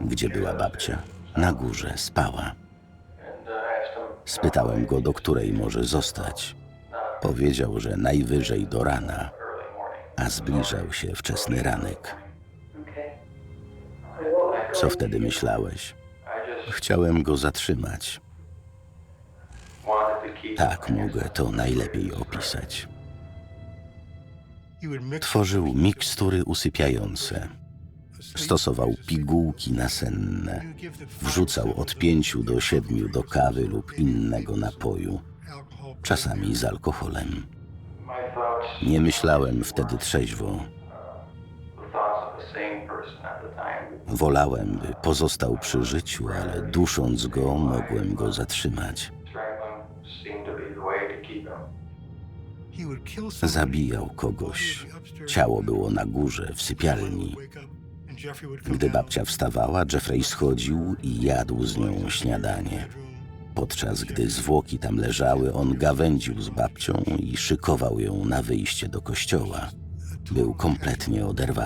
Gdzie była babcia? Na górze spała. Spytałem go, do której może zostać. Powiedział, że najwyżej do rana, a zbliżał się wczesny ranek. Co wtedy myślałeś? Chciałem go zatrzymać. Tak mogę to najlepiej opisać. Tworzył mikstury usypiające. Stosował pigułki nasenne. Wrzucał od pięciu do siedmiu do kawy lub innego napoju, czasami z alkoholem. Nie myślałem wtedy trzeźwo. Wolałem, by pozostał przy życiu, ale dusząc go, mogłem go zatrzymać. Zabijał kogoś. Ciało było na górze, w sypialni. Gdy babcia wstawała, Jeffrey schodził i jadł z nią śniadanie. Podczas gdy zwłoki tam leżały, on gawędził z babcią i szykował ją na wyjście do kościoła. Był kompletnie oderwany.